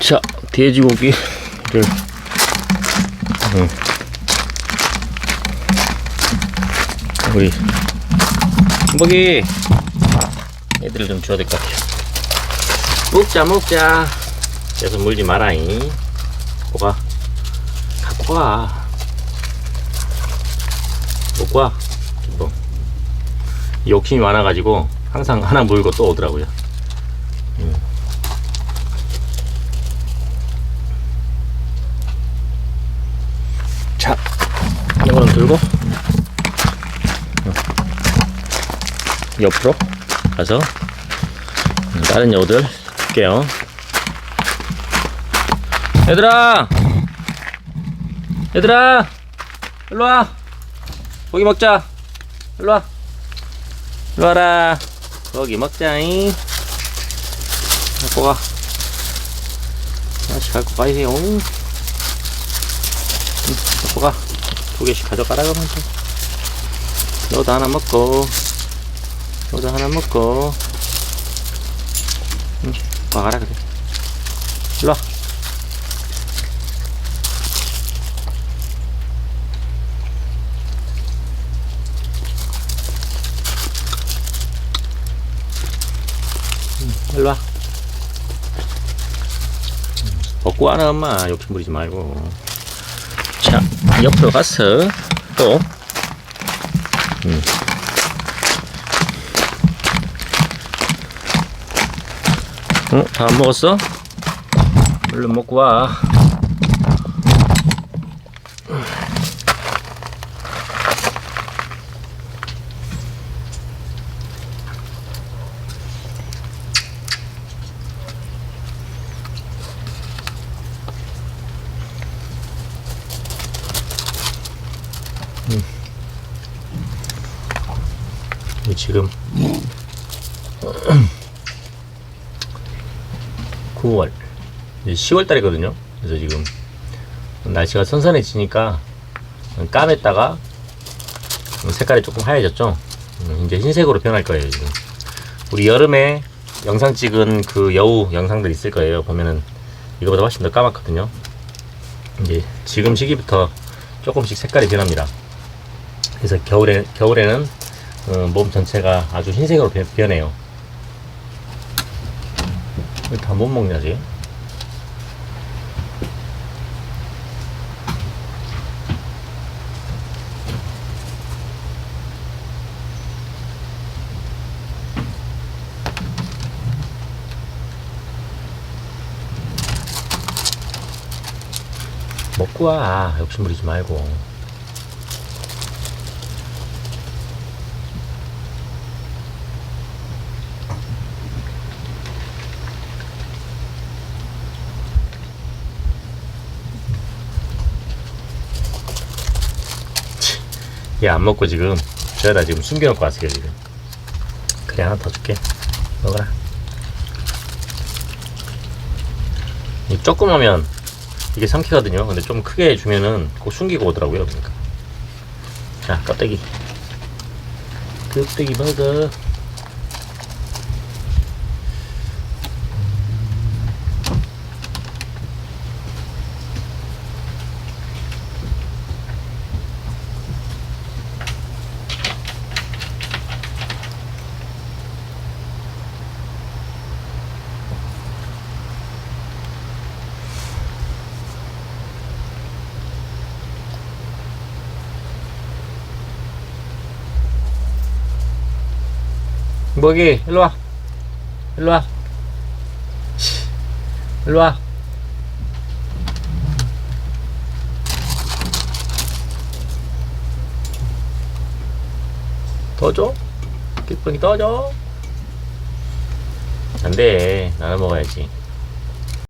자, 돼지고기를 음. 우리 한복이 애들을 좀 줘야 될 것 같아요. 먹자 먹자. 계속 물지 마라잉. 갖고 가. 갖고 가. 먹고 와. 뭐. 욕심이 많아가지고 항상 하나 물고 또 오더라고요. 자, 이거는 들고 어. 옆으로 가서 음, 다른 여우들 줄게요. 얘들아, 얘들아, 일로 와. 고기 먹자. 일로 와. 일로 와라. 고기 먹자잉. 갖고 가. 하나씩 갖고 가세요. 갖고 가. 두 개씩 가져가라 그러면 돼. 너도 하나 먹고, 너도 하나 먹고. 응, 와가라 그래. 일로 와. 응, 일로 와. 음, 먹고 와라 엄마 욕심 부리지 말고. 자, 옆으로 가서 또 음. 어? 다 안 먹었어? 얼른 먹고 와. 이 지금 9월 10월 달이거든요. 그래서 지금 날씨가 선선해지니까 까맸다가 색깔이 조금 하얘졌죠. 음, 이제 흰색으로 변할 거예요. 지금 우리 여름에 영상 찍은 그 여우 영상들 있을 거예요. 보면은 이거보다 훨씬 더 까맣거든요. 이제 지금 시기부터 조금씩 색깔이 변합니다. 그래서 겨울에 겨울에는 어, 몸 전체가 아주 흰색으로 변- 변해요. 다못 먹냐지? 먹고 와. 욕심 부리지 말고. 얘 안 먹고 지금 저에다 지금 숨겨놓고 왔어요 지금. 그래 하나 더 줄게. 먹어라. 이 조그마면 이게 삼키거든요. 근데 좀 크게 주면은 꼭 숨기고 오더라고요 그러니까. 자 껍데기. 껍데기 먹어 먹이 일로 와. 일로 와. 씨, 일로 와. 더 줘? 기쁜이 더 줘? 안돼. 나눠 먹어야지